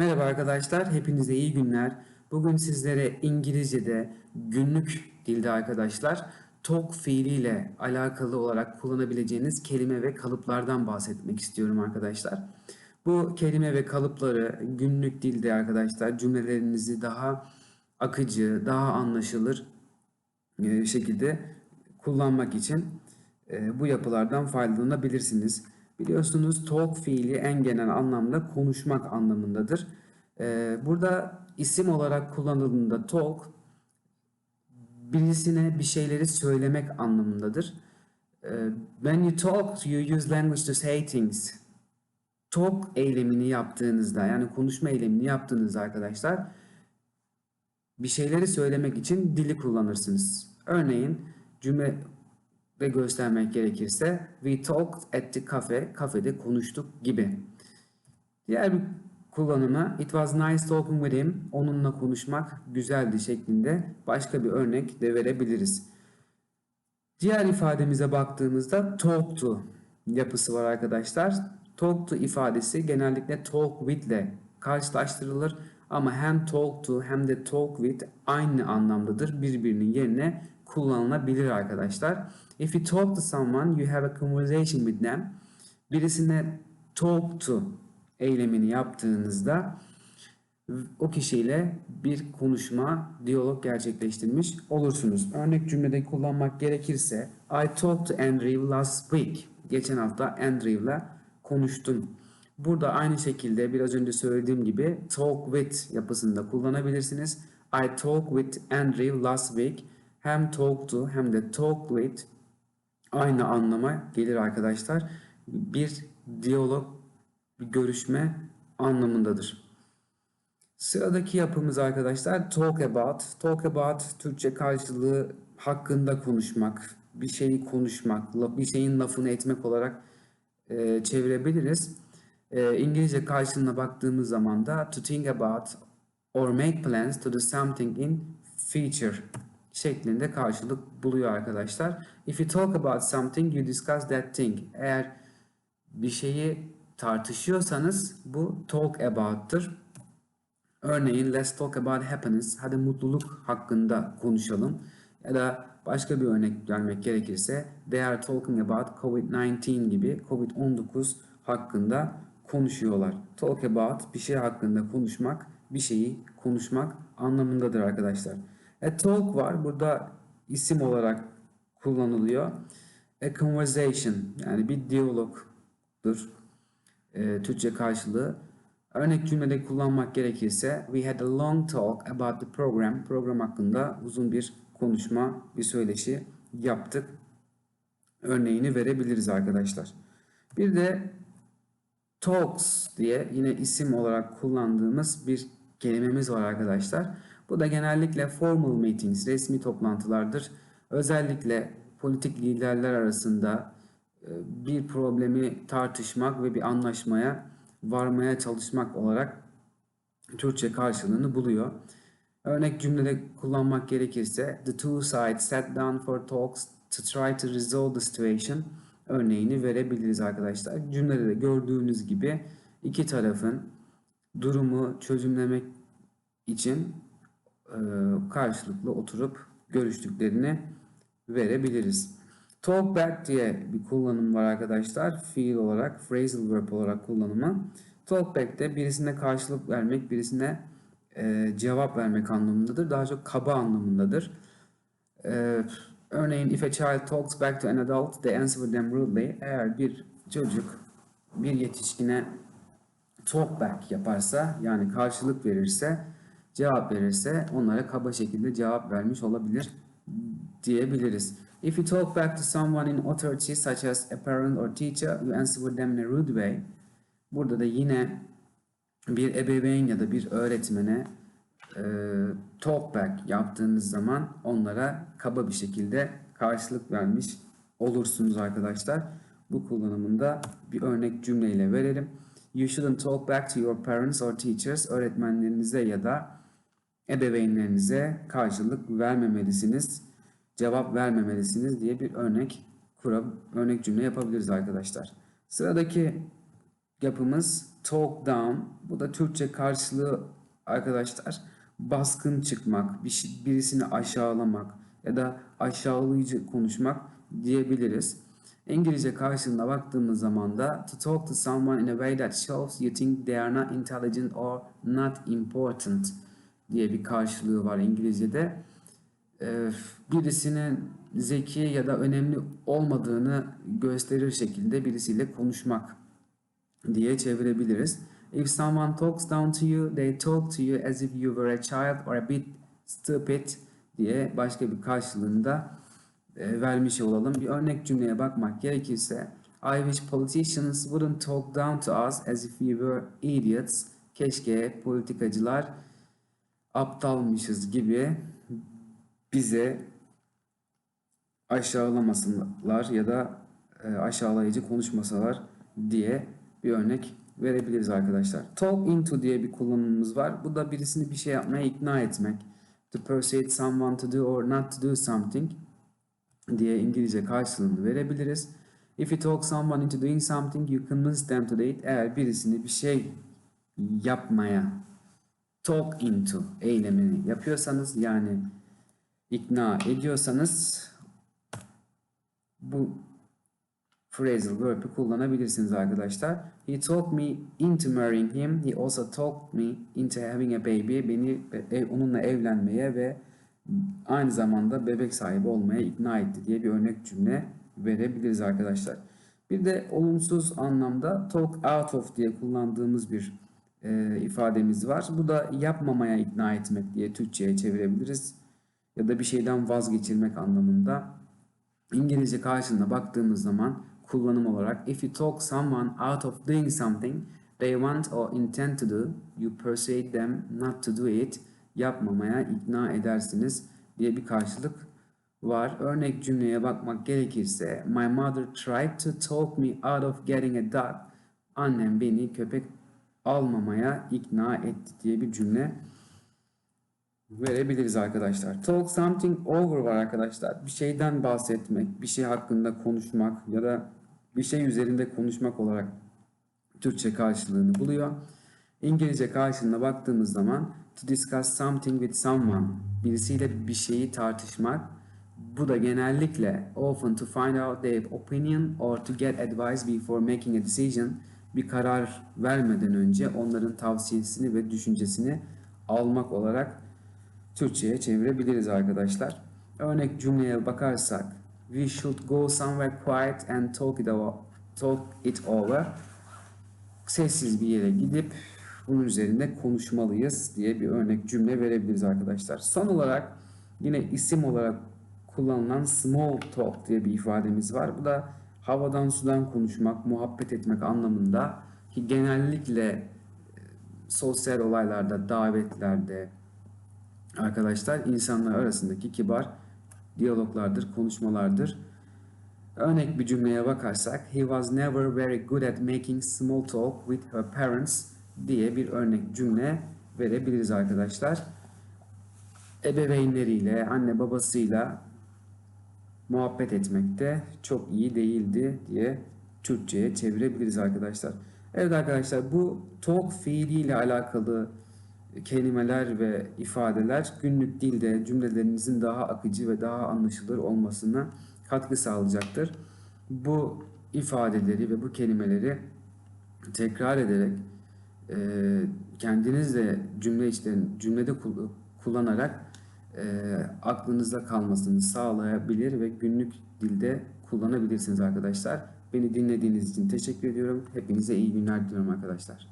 Merhaba arkadaşlar, hepinize iyi günler. Bugün sizlere İngilizce'de günlük dilde arkadaşlar talk fiiliyle alakalı olarak kullanabileceğiniz kelime ve kalıplardan bahsetmek istiyorum arkadaşlar. Bu kelime ve kalıpları günlük dilde arkadaşlar cümlelerinizi daha akıcı, daha anlaşılır e, şekilde kullanmak için e, bu yapılardan faydalanabilirsiniz. Biliyorsunuz talk fiili en genel anlamda konuşmak anlamındadır. E, burada isim olarak kullanıldığında talk birisine bir şeyleri söylemek anlamındadır. E, When you talk, you use language to say things. Talk eylemini yaptığınızda yani konuşma eylemini yaptığınızda arkadaşlar bir şeyleri söylemek için dili kullanırsınız. Örneğin cümle ve göstermek gerekirse we talked at the cafe, kafede konuştuk gibi. Diğer bir kullanımı it was nice talking with him, onunla konuşmak güzeldi şeklinde başka bir örnek de verebiliriz. Diğer ifademize baktığımızda talk to yapısı var arkadaşlar. Talk to ifadesi genellikle talk with ile karşılaştırılır ama hem talk to hem de talk with aynı anlamdadır. Birbirinin yerine kullanılabilir arkadaşlar. If you talk to someone, you have a conversation with them. Birisine talk to eylemini yaptığınızda o kişiyle bir konuşma, diyalog gerçekleştirmiş olursunuz. Örnek cümlede kullanmak gerekirse I talked to Andrew last week. Geçen hafta Andrew'la konuştum. Burada aynı şekilde biraz önce söylediğim gibi talk with yapısında kullanabilirsiniz. I talked with Andrew last week. Hem talk to hem de talk with aynı anlama gelir arkadaşlar. Bir diyalog, bir görüşme anlamındadır. Sıradaki yapımız arkadaşlar talk about. Talk about Türkçe karşılığı hakkında konuşmak, bir şeyi konuşmak, bir şeyin lafını etmek olarak e, çevirebiliriz. E, İngilizce karşılığına baktığımız zaman da to think about or make plans to do something in future şeklinde karşılık buluyor arkadaşlar. If you talk about something, you discuss that thing. Eğer bir şeyi tartışıyorsanız bu talk about'tır. Örneğin let's talk about happiness. Hadi mutluluk hakkında konuşalım. Ya da başka bir örnek vermek gerekirse they are talking about COVID-19 gibi COVID-19 hakkında konuşuyorlar. Talk about bir şey hakkında konuşmak, bir şeyi konuşmak anlamındadır arkadaşlar. A talk var. Burada isim olarak kullanılıyor. A conversation yani bir diyalogdur. E, Türkçe karşılığı. Örnek cümlede kullanmak gerekirse We had a long talk about the program. Program hakkında uzun bir konuşma, bir söyleşi yaptık. Örneğini verebiliriz arkadaşlar. Bir de talks diye yine isim olarak kullandığımız bir kelimemiz var arkadaşlar. Bu da genellikle formal meetings, resmi toplantılardır. Özellikle politik liderler arasında e, bir problemi tartışmak ve bir anlaşmaya varmaya çalışmak olarak Türkçe karşılığını buluyor. Örnek cümlede kullanmak gerekirse the two sides sat down for talks to try to resolve the situation örneğini verebiliriz arkadaşlar. Cümlede de gördüğünüz gibi iki tarafın durumu çözümlemek için karşılıklı oturup görüştüklerini verebiliriz. Talk back diye bir kullanım var arkadaşlar. Fiil olarak, phrasal verb olarak kullanımı. Talk back de birisine karşılık vermek, birisine e, cevap vermek anlamındadır. Daha çok kaba anlamındadır. E, örneğin if a child talks back to an adult, they answer them rudely. Eğer bir çocuk bir yetişkine talk back yaparsa yani karşılık verirse cevap verirse onlara kaba şekilde cevap vermiş olabilir diyebiliriz. If you talk back to someone in authority such as a parent or teacher, you answer them in a rude way. Burada da yine bir ebeveyn ya da bir öğretmene e, talk back yaptığınız zaman onlara kaba bir şekilde karşılık vermiş olursunuz arkadaşlar. Bu kullanımında bir örnek cümleyle verelim. You shouldn't talk back to your parents or teachers. Öğretmenlerinize ya da ebeveynlerinize karşılık vermemelisiniz, cevap vermemelisiniz diye bir örnek kura, örnek cümle yapabiliriz arkadaşlar. Sıradaki yapımız talk down. Bu da Türkçe karşılığı arkadaşlar baskın çıkmak, şey- birisini aşağılamak ya da aşağılayıcı konuşmak diyebiliriz. İngilizce karşılığına baktığımız zaman da to talk to someone in a way that shows you think they are not intelligent or not important diye bir karşılığı var İngilizce'de. Ee, birisinin zeki ya da önemli olmadığını gösterir şekilde birisiyle konuşmak diye çevirebiliriz. If someone talks down to you, they talk to you as if you were a child or a bit stupid diye başka bir karşılığında e, vermiş olalım. Bir örnek cümleye bakmak gerekirse I wish politicians wouldn't talk down to us as if we were idiots. Keşke politikacılar aptalmışız gibi bize aşağılamasınlar ya da e, aşağılayıcı konuşmasalar diye bir örnek verebiliriz arkadaşlar. Talk into diye bir kullanımımız var. Bu da birisini bir şey yapmaya ikna etmek. To persuade someone to do or not to do something diye İngilizce karşılığını verebiliriz. If you talk someone into doing something, you convince them to do it. Eğer birisini bir şey yapmaya talk into eylemini yapıyorsanız yani ikna ediyorsanız bu phrasal verb'i kullanabilirsiniz arkadaşlar. He talked me into marrying him. He also talked me into having a baby. Beni e, onunla evlenmeye ve aynı zamanda bebek sahibi olmaya ikna etti diye bir örnek cümle verebiliriz arkadaşlar. Bir de olumsuz anlamda talk out of diye kullandığımız bir e, ifademiz var. Bu da yapmamaya ikna etmek diye Türkçe'ye çevirebiliriz. Ya da bir şeyden vazgeçirmek anlamında. İngilizce karşılığına baktığımız zaman kullanım olarak if you talk someone out of doing something they want or intend to do, you persuade them not to do it. Yapmamaya ikna edersiniz diye bir karşılık var. Örnek cümleye bakmak gerekirse My mother tried to talk me out of getting a dog. Annem beni köpek almamaya ikna etti diye bir cümle verebiliriz arkadaşlar. Talk something over var arkadaşlar. Bir şeyden bahsetmek, bir şey hakkında konuşmak ya da bir şey üzerinde konuşmak olarak Türkçe karşılığını buluyor. İngilizce karşılığına baktığımız zaman to discuss something with someone, birisiyle bir şeyi tartışmak. Bu da genellikle often to find out their opinion or to get advice before making a decision. Bir karar vermeden önce onların tavsiyesini ve düşüncesini almak olarak Türkçe'ye çevirebiliriz arkadaşlar. Örnek cümleye bakarsak We should go somewhere quiet and talk it. Talk it over. Sessiz bir yere gidip bunun üzerinde konuşmalıyız diye bir örnek cümle verebiliriz arkadaşlar. Son olarak yine isim olarak kullanılan small talk diye bir ifademiz var. Bu da havadan sudan konuşmak, muhabbet etmek anlamında ki genellikle e, sosyal olaylarda, davetlerde, arkadaşlar insanlar arasındaki kibar diyaloglardır, konuşmalardır. Örnek bir cümleye bakarsak He was never very good at making small talk with her parents diye bir örnek cümle verebiliriz arkadaşlar. Ebeveynleriyle, anne babasıyla muhabbet etmekte çok iyi değildi diye Türkçe'ye çevirebiliriz arkadaşlar. Evet arkadaşlar bu talk fiiliyle alakalı kelimeler ve ifadeler günlük dilde cümlelerinizin daha akıcı ve daha anlaşılır olmasına katkı sağlayacaktır. Bu ifadeleri ve bu kelimeleri tekrar ederek e, kendiniz de cümle içten cümlede kul- kullanarak e, aklınızda kalmasını sağlayabilir ve günlük dilde kullanabilirsiniz arkadaşlar. Beni dinlediğiniz için teşekkür ediyorum. Hepinize iyi günler diliyorum arkadaşlar.